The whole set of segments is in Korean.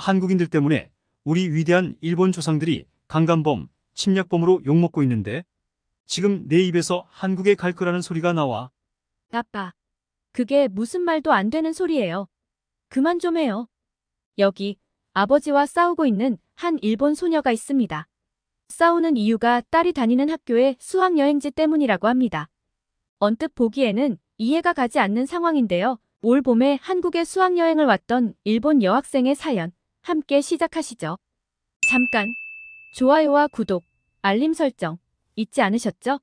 한국인들 때문에 우리 위대한 일본 조상들이 강간범, 침략범으로 욕먹고 있는데 지금 내 입에서 한국에 갈 거라는 소리가 나와. 아빠. 그게 무슨 말도 안 되는 소리예요. 그만 좀 해요. 여기 아버지와 싸우고 있는 한 일본 소녀가 있습니다. 싸우는 이유가 딸이 다니는 학교의 수학여행지 때문이라고 합니다. 언뜻 보기에는 이해가 가지 않는 상황인데요. 올 봄에 한국에 수학여행을 왔던 일본 여학생의 사연 함께 시작하시죠. 잠깐 좋아요와 구독, 알림 설정 잊지 않으셨죠?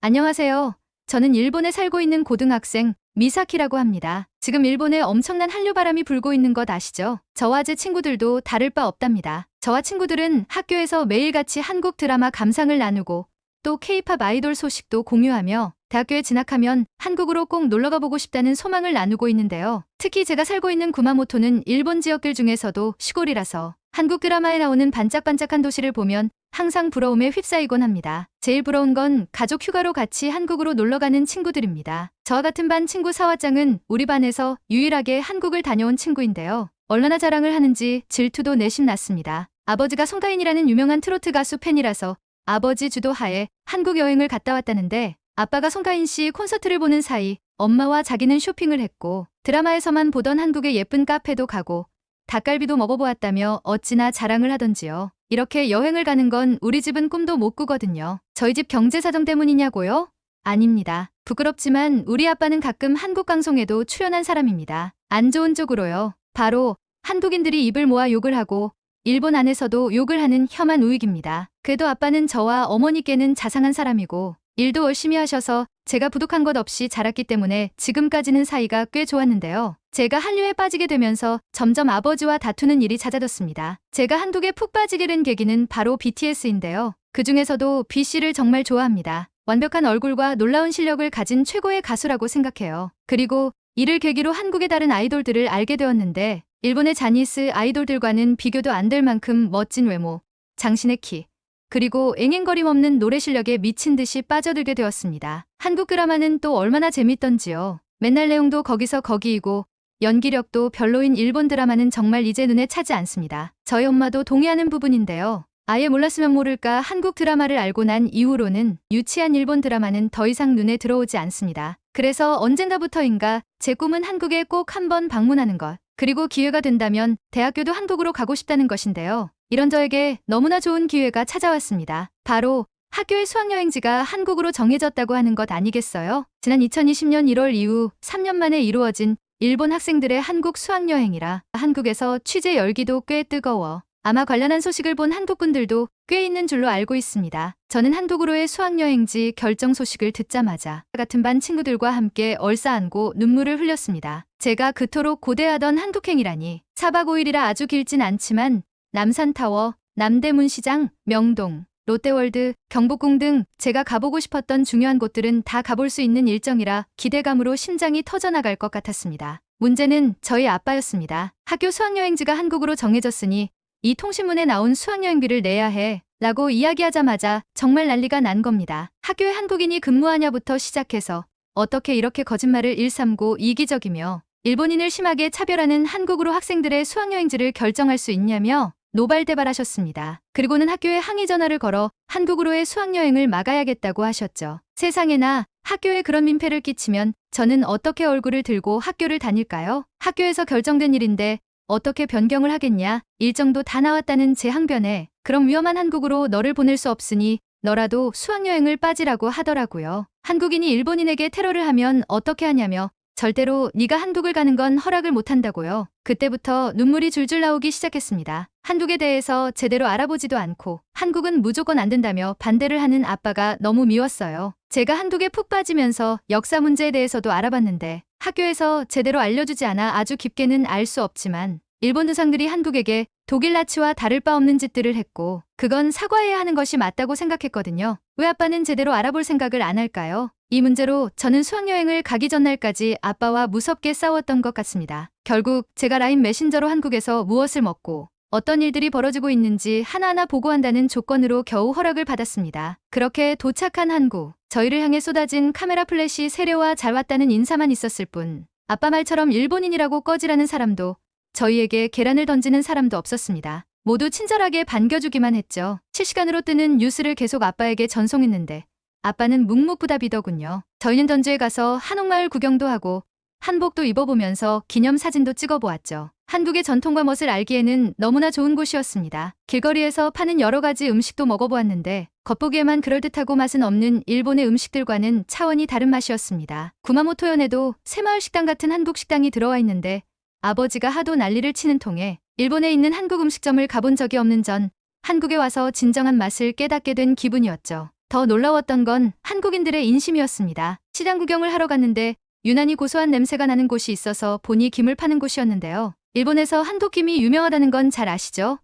안녕하세요. 저는 일본에 살고 있는 고등학생 미사키라고 합니다. 지금 일본에 엄청난 한류 바람이 불고 있는 것 아시죠? 저와 제 친구들도 다를 바 없답니다. 저와 친구들은 학교에서 매일같이 한국 드라마 감상을 나누고 또 케이팝 아이돌 소식도 공유하며 대학교에 진학하면 한국으로 꼭 놀러가 보고 싶다는 소망을 나누고 있는데요. 특히 제가 살고 있는 구마모토는 일본 지역들 중에서도 시골이라서 한국 드라마에 나오는 반짝반짝한 도시를 보면 항상 부러움에 휩싸이곤 합니다. 제일 부러운 건 가족 휴가로 같이 한국으로 놀러가는 친구들입니다. 저와 같은 반 친구 사화짱은 우리 반에서 유일하게 한국을 다녀온 친구인데요. 얼마나 자랑을 하는지 질투도 내심 났습니다. 아버지가 송가인이라는 유명한 트로트 가수 팬이라서 아버지 주도하에 한국 여행을 갔다 왔다는데 아빠가 송가인 씨 콘서트를 보는 사이 엄마와 자기는 쇼핑을 했고 드라마에서만 보던 한국의 예쁜 카페도 가고 닭갈비도 먹어보았다며 어찌나 자랑을 하던지요. 이렇게 여행을 가는 건 우리 집은 꿈도 못 꾸거든요. 저희 집 경제 사정 때문이냐고요? 아닙니다. 부끄럽지만 우리 아빠는 가끔 한국 방송에도 출연한 사람입니다. 안 좋은 쪽으로요. 바로 한국인들이 입을 모아 욕을 하고 일본 안에서도 욕을 하는 혐한 우익입니다. 그래도 아빠는 저와 어머니께는 자상한 사람이고 일도 열심히 하셔서 제가 부족한 것 없이 자랐기 때문에 지금까지는 사이가 꽤 좋았는데요. 제가 한류에 빠지게 되면서 점점 아버지와 다투는 일이 잦아졌습니다. 제가 한국에 푹 빠지게 된 계기는 바로 BTS인데요. 그 중에서도 B씨를 정말 좋아합니다. 완벽한 얼굴과 놀라운 실력을 가진 최고의 가수라고 생각해요. 그리고 이를 계기로 한국의 다른 아이돌들을 알게 되었는데 일본의 자니스 아이돌들과는 비교도 안 될 만큼 멋진 외모, 장신의 키, 그리고 앵앵거림 없는 노래 실력에 미친 듯이 빠져들게 되었습니다. 한국 드라마는 또 얼마나 재밌던지요. 맨날 내용도 거기서 거기이고 연기력도 별로인 일본 드라마는 정말 이제 눈에 차지 않습니다. 저희 엄마도 동의하는 부분인데요. 아예 몰랐으면 모를까 한국 드라마를 알고 난 이후로는 유치한 일본 드라마는 더 이상 눈에 들어오지 않습니다. 그래서 언젠가부터인가 제 꿈은 한국에 꼭 한번 방문하는 것. 그리고 기회가 된다면 대학교도 한국으로 가고 싶다는 것인데요. 이런 저에게 너무나 좋은 기회가 찾아왔습니다. 바로 학교의 수학여행지가 한국으로 정해졌다고 하는 것 아니겠어요? 지난 2020년 1월 이후 3년 만에 이루어진 일본 학생들의 한국 수학여행이라 한국에서 취재 열기도 꽤 뜨거워 아마 관련한 소식을 본 한국분들도 꽤 있는 줄로 알고 있습니다. 저는 한국으로의 수학여행지 결정 소식을 듣자마자 같은 반 친구들과 함께 얼싸안고 눈물을 흘렸습니다. 제가 그토록 고대하던 한국행이라니 4박 5일이라 아주 길진 않지만 남산타워, 남대문시장, 명동, 롯데월드, 경복궁 등 제가 가보고 싶었던 중요한 곳들은 다 가볼 수 있는 일정이라 기대감으로 심장이 터져나갈 것 같았습니다. 문제는 저희 아빠였습니다. 학교 수학여행지가 한국으로 정해졌으니 이 통신문에 나온 수학여행비를 내야 해. 라고 이야기하자마자 정말 난리가 난 겁니다. 학교에 한국인이 근무하냐부터 시작해서 어떻게 이렇게 거짓말을 일삼고 이기적이며 일본인을 심하게 차별하는 한국으로 학생들의 수학여행지를 결정할 수 있냐며 노발대발하셨습니다. 그리고는 학교에 항의 전화를 걸어 한국으로의 수학여행을 막아야겠다고 하셨죠. 세상에나 학교에 그런 민폐를 끼치면 저는 어떻게 얼굴을 들고 학교를 다닐까요? 학교에서 결정된 일인데 어떻게 변경을 하겠냐? 일정도 다 나왔다는 제 항변에 그럼 위험한 한국으로 너를 보낼 수 없으니 너라도 수학여행을 빠지라고 하더라고요. 한국인이 일본인에게 테러를 하면 어떻게 하냐며 절대로 네가 한국을 가는 건 허락을 못한다고요. 그때부터 눈물이 줄줄 나오기 시작했습니다. 한국에 대해서 제대로 알아보지도 않고 한국은 무조건 안 된다며 반대를 하는 아빠가 너무 미웠어요. 제가 한국에 푹 빠지면서 역사 문제에 대해서도 알아봤는데 학교에서 제대로 알려주지 않아 아주 깊게는 알 수 없지만 일본 두상들이 한국에게 독일 나치와 다를 바 없는 짓들을 했고 그건 사과해야 하는 것이 맞다고 생각했거든요. 왜 아빠는 제대로 알아볼 생각을 안 할까요? 이 문제로 저는 수학여행을 가기 전날까지 아빠와 무섭게 싸웠던 것 같습니다. 결국 제가 라인 메신저로 한국에서 무엇을 먹고 어떤 일들이 벌어지고 있는지 하나하나 보고한다는 조건으로 겨우 허락을 받았습니다. 그렇게 도착한 한국, 저희를 향해 쏟아진 카메라 플래시 세례와 잘 왔다는 인사만 있었을 뿐 아빠 말처럼 일본인이라고 꺼지라는 사람도 저희에게 계란을 던지는 사람도 없었습니다. 모두 친절하게 반겨주기만 했죠. 실시간으로 뜨는 뉴스를 계속 아빠에게 전송했는데 아빠는 묵묵부답이더군요. 저희는 던주에 가서 한옥마을 구경도 하고 한복도 입어보면서 기념사진도 찍어보았죠. 한국의 전통과 멋을 알기에는 너무나 좋은 곳이었습니다. 길거리에서 파는 여러 가지 음식도 먹어보았는데 겉보기에만 그럴듯하고 맛은 없는 일본의 음식들과는 차원이 다른 맛이었습니다. 구마모토현에도 새마을 식당 같은 한국 식당이 들어와 있는데 아버지가 하도 난리를 치는 통에 일본에 있는 한국 음식점을 가본 적이 없는 전 한국에 와서 진정한 맛을 깨닫게 된 기분이었죠. 더 놀라웠던 건 한국인들의 인심이었습니다. 시장 구경을 하러 갔는데 유난히 고소한 냄새가 나는 곳이 있어서 보니 김을 파는 곳이었는데요. 일본에서 한국김이 유명하다는 건 잘 아시죠?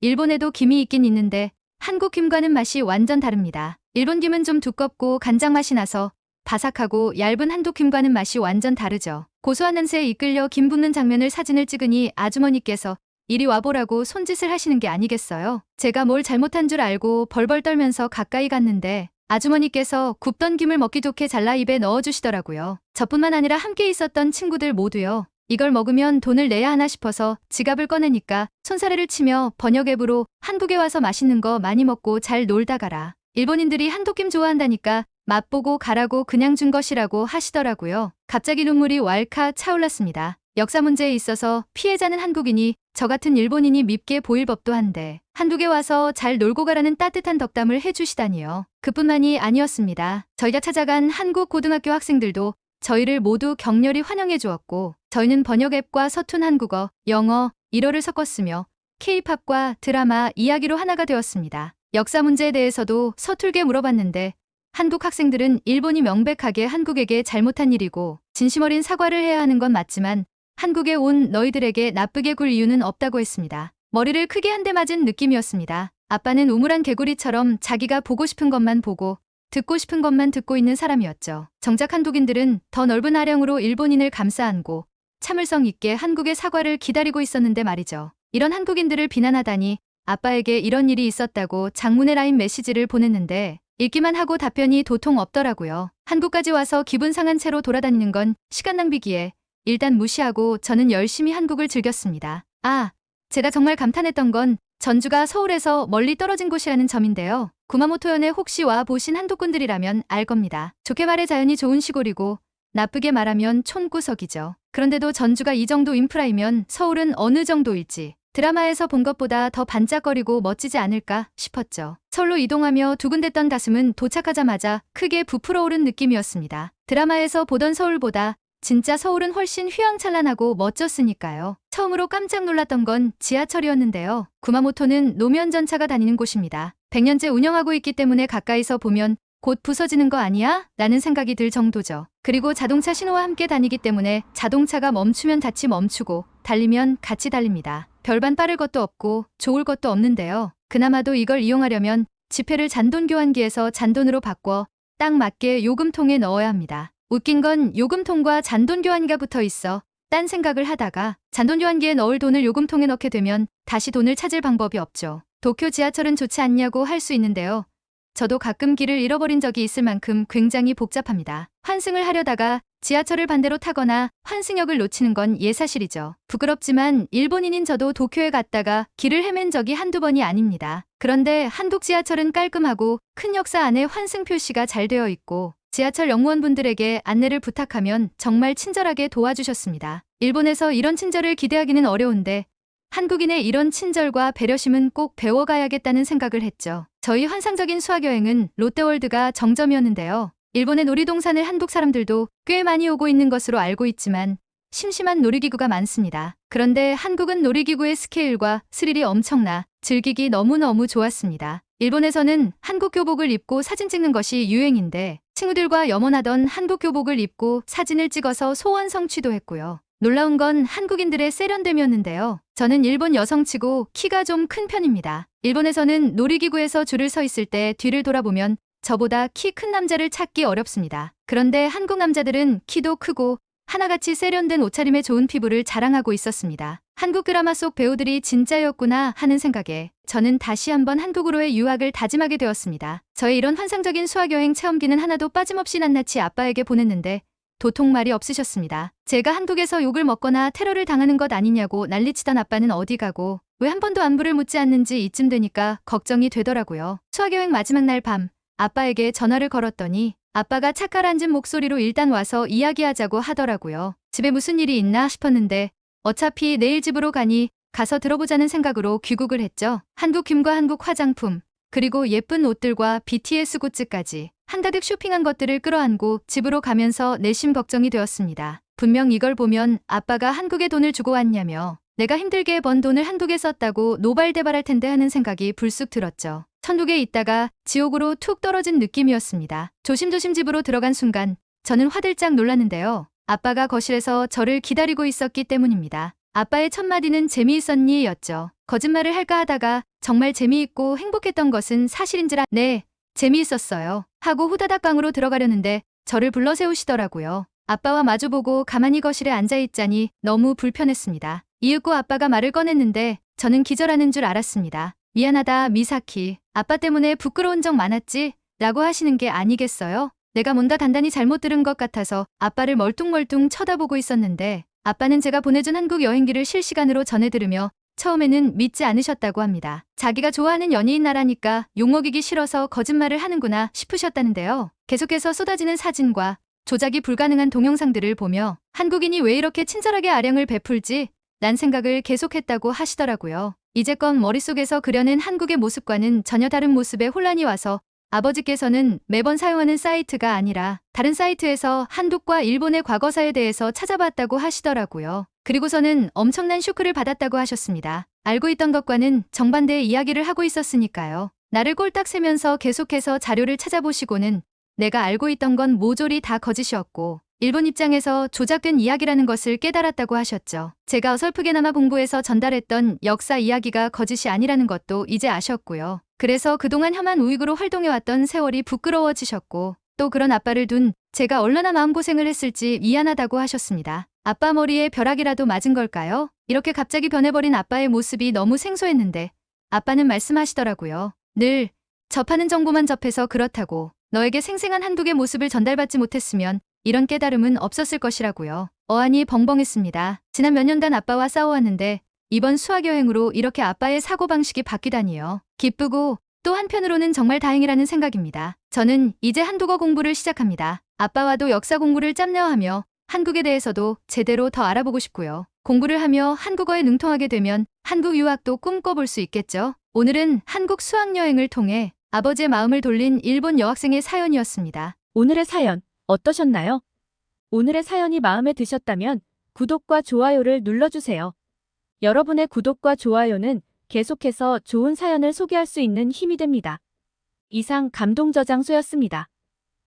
일본에도 김이 있긴 있는데 한국 김과는 맛이 완전 다릅니다. 일본 김은 좀 두껍고 간장 맛이 나서 바삭하고 얇은 한국 김과는 맛이 완전 다르죠. 고소한 냄새에 이끌려 김 붓는 장면을 사진을 찍으니 아주머니께서 이리 와보라고 손짓을 하시는 게 아니겠어요? 제가 뭘 잘못한 줄 알고 벌벌 떨면서 가까이 갔는데 아주머니께서 굽던 김을 먹기 좋게 잘라 입에 넣어주시더라고요. 저뿐만 아니라 함께 있었던 친구들 모두요. 이걸 먹으면 돈을 내야 하나 싶어서 지갑을 꺼내니까 손사래를 치며 번역 앱으로 한국에 와서 맛있는 거 많이 먹고 잘 놀다 가라. 일본인들이 한도김 좋아한다니까 맛보고 가라고 그냥 준 것이라고 하시더라고요. 갑자기 눈물이 왈칵 차올랐습니다. 역사 문제에 있어서 피해자는 한국인이 저 같은 일본인이 밉게 보일 법도 한데 한국에 와서 잘 놀고 가라는 따뜻한 덕담을 해주시다니요. 그뿐만이 아니었습니다. 저희가 찾아간 한국 고등학교 학생들도 저희를 모두 격렬히 환영해 주었고 저희는 번역 앱과 서툰 한국어, 영어, 일어를 섞었으며 케이팝과 드라마, 이야기로 하나가 되었습니다. 역사 문제에 대해서도 서툴게 물어봤는데 한국 학생들은 일본이 명백하게 한국에게 잘못한 일이고 진심 어린 사과를 해야 하는 건 맞지만 한국에 온 너희들에게 나쁘게 굴 이유는 없다고 했습니다. 머리를 크게 한 대 맞은 느낌이었습니다. 아빠는 우물한 개구리처럼 자기가 보고 싶은 것만 보고 듣고 싶은 것만 듣고 있는 사람이었죠. 정작 한국인들은 더 넓은 아령으로 일본인을 감싸 안고 참을성 있게 한국의 사과를 기다리고 있었는데 말이죠. 이런 한국인들을 비난하다니 아빠에게 이런 일이 있었다고 장문의 라인 메시지를 보냈는데 읽기만 하고 답변이 도통 없더라고요. 한국까지 와서 기분 상한 채로 돌아다니는 건 시간 낭비기에 일단 무시하고 저는 열심히 한국을 즐겼습니다. 아, 제가 정말 감탄했던 건 전주가 서울에서 멀리 떨어진 곳이라는 점인데요. 구마모토현에 혹시 와 보신 한국분들이라면 알 겁니다. 좋게 말해 자연이 좋은 시골이고 나쁘게 말하면 촌구석이죠. 그런데도 전주가 이 정도 인프라이면 서울은 어느 정도일지 드라마에서 본 것보다 더 반짝거리고 멋지지 않을까 싶었죠. 서울로 이동하며 두근댔던 가슴은 도착하자마자 크게 부풀어 오른 느낌이었습니다. 드라마에서 보던 서울보다 진짜 서울은 훨씬 휘황찬란하고 멋졌으니까요. 처음으로 깜짝 놀랐던 건 지하철이었는데요. 구마모토는 노면 전차가 다니는 곳입니다. 100년째 운영하고 있기 때문에 가까이서 보면 곧 부서지는 거 아니야? 라는 생각이 들 정도죠. 그리고 자동차 신호와 함께 다니기 때문에 자동차가 멈추면 같이 멈추고 달리면 같이 달립니다. 별반 빠를 것도 없고 좋을 것도 없는데요. 그나마도 이걸 이용하려면 지폐를 잔돈 교환기에서 잔돈으로 바꿔 딱 맞게 요금통에 넣어야 합니다. 웃긴 건 요금통과 잔돈 교환기가 붙어 있어 딴 생각을 하다가 잔돈 교환기에 넣을 돈을 요금통에 넣게 되면 다시 돈을 찾을 방법이 없죠. 도쿄 지하철은 좋지 않냐고 할 수 있는데요. 저도 가끔 길을 잃어버린 적이 있을 만큼 굉장히 복잡합니다. 환승을 하려다가 지하철을 반대로 타거나 환승역을 놓치는 건 예사실이죠. 부끄럽지만 일본인인 저도 도쿄에 갔다가 길을 헤맨 적이 한두 번이 아닙니다. 그런데 한국 지하철은 깔끔하고 큰 역사 안에 환승 표시가 잘 되어 있고 지하철 영무원분들에게 안내를 부탁하면 정말 친절하게 도와주셨습니다. 일본에서 이런 친절을 기대하기는 어려운데 한국인의 이런 친절과 배려심은 꼭 배워가야겠다는 생각을 했죠. 저희 환상적인 수학여행은 롯데월드가 정점이었는데요. 일본의 놀이동산을 한국 사람들도 꽤 많이 오고 있는 것으로 알고 있지만 심심한 놀이기구가 많습니다. 그런데 한국은 놀이기구의 스케일과 스릴이 엄청나 즐기기 너무너무 좋았습니다. 일본에서는 한국 교복을 입고 사진 찍는 것이 유행인데 친구들과 염원하던 한국 교복을 입고 사진을 찍어서 소원 성취도 했고요. 놀라운 건 한국인들의 세련됨이었는데요. 저는 일본 여성치고 키가 좀 큰 편입니다. 일본에서는 놀이기구에서 줄을 서 있을 때 뒤를 돌아보면 저보다 키 큰 남자를 찾기 어렵습니다. 그런데 한국 남자들은 키도 크고 하나같이 세련된 옷차림에 좋은 피부를 자랑하고 있었습니다. 한국 드라마 속 배우들이 진짜였구나 하는 생각에 저는 다시 한번 한국으로의 유학을 다짐하게 되었습니다. 저의 이런 환상적인 수학여행 체험기는 하나도 빠짐없이 낱낱이 아빠에게 보냈는데 도통 말이 없으셨습니다. 제가 한국에서 욕을 먹거나 테러를 당하는 것 아니냐고 난리치던 아빠는 어디 가고 왜 한 번도 안부를 묻지 않는지 이쯤 되니까 걱정이 되더라고요. 수학여행 마지막 날 밤 아빠에게 전화를 걸었더니 아빠가 착가앉은 목소리로 일단 와서 이야기하자고 하더라고요. 집에 무슨 일이 있나 싶었는데 어차피 내일 집으로 가니 가서 들어보자는 생각으로 귀국을 했죠. 한국 김과 한국 화장품, 그리고 예쁜 옷들과 BTS 굿즈까지 한가득 쇼핑한 것들을 끌어안고 집으로 가면서 내심 걱정이 되었습니다. 분명 이걸 보면 아빠가 한국에 돈을 주고 왔냐며 내가 힘들게 번 돈을 한국에 썼다고 노발대발할 텐데 하는 생각이 불쑥 들었죠. 천국에 있다가 지옥으로 툭 떨어진 느낌이었습니다. 조심조심 집으로 들어간 순간 저는 화들짝 놀랐는데요. 아빠가 거실에서 저를 기다리고 있었기 때문입니다. 아빠의 첫 마디는 재미있었니? 였죠. 거짓말을 할까 하다가 정말 재미있고 행복했던 것은 사실인지라 네, 재미있었어요. 하고 후다닥 방으로 들어가려는데 저를 불러 세우시더라고요. 아빠와 마주보고 가만히 거실에 앉아있자니 너무 불편했습니다. 이윽고 아빠가 말을 꺼냈는데 저는 기절하는 줄 알았습니다. 미안하다, 미사키. 아빠 때문에 부끄러운 적 많았지? 라고 하시는 게 아니겠어요? 내가 뭔가 단단히 잘못 들은 것 같아서 아빠를 멀뚱멀뚱 쳐다보고 있었는데 아빠는 제가 보내준 한국 여행기를 실시간으로 전해 들으며 처음에는 믿지 않으셨다고 합니다. 자기가 좋아하는 연예인 나라니까 욕먹이기 싫어서 거짓말을 하는구나 싶으셨다는데요. 계속해서 쏟아지는 사진과 조작이 불가능한 동영상들을 보며 한국인이 왜 이렇게 친절하게 아량을 베풀지? 난 생각을 계속했다고 하시더라고요. 이제껏 머릿속에서 그려낸 한국의 모습과는 전혀 다른 모습에 혼란이 와서 아버지께서는 매번 사용하는 사이트가 아니라 다른 사이트에서 한국과 일본의 과거사에 대해서 찾아봤다고 하시더라고요. 그리고서는 엄청난 쇼크를 받았다고 하셨습니다. 알고 있던 것과는 정반대의 이야기를 하고 있었으니까요. 나를 꼴딱 세면서 계속해서 자료를 찾아보시고는 내가 알고 있던 건 모조리 다 거짓이었고 일본 입장에서 조작된 이야기라는 것을 깨달았다고 하셨죠. 제가 어설프게나마 공부해서 전달했던 역사 이야기가 거짓이 아니라는 것도 이제 아셨고요. 그래서 그동안 혐한 우익으로 활동해왔던 세월이 부끄러워지셨고 또 그런 아빠를 둔 제가 얼마나 마음고생을 했을지 미안하다고 하셨습니다. 아빠 머리에 벼락이라도 맞은 걸까요? 이렇게 갑자기 변해버린 아빠의 모습이 너무 생소했는데 아빠는 말씀하시더라고요. 늘 접하는 정보만 접해서 그렇다고 너에게 생생한 한국의 모습을 전달받지 못했으면 이런 깨달음은 없었을 것이라고요. 어안이 벙벙했습니다. 지난 몇 년간 아빠와 싸워왔는데 이번 수학여행으로 이렇게 아빠의 사고방식이 바뀌다니요. 기쁘고 또 한편으로는 정말 다행이라는 생각입니다. 저는 이제 한국어 공부를 시작합니다. 아빠와도 역사 공부를 짬내어하며 한국에 대해서도 제대로 더 알아보고 싶고요. 공부를 하며 한국어에 능통하게 되면 한국 유학도 꿈꿔볼 수 있겠죠. 오늘은 한국 수학여행을 통해 아버지의 마음을 돌린 일본 여학생의 사연이었습니다. 오늘의 사연 어떠셨나요? 오늘의 사연이 마음에 드셨다면 구독과 좋아요를 눌러주세요. 여러분의 구독과 좋아요는 계속해서 좋은 사연을 소개할 수 있는 힘이 됩니다. 이상 감동 저장소였습니다.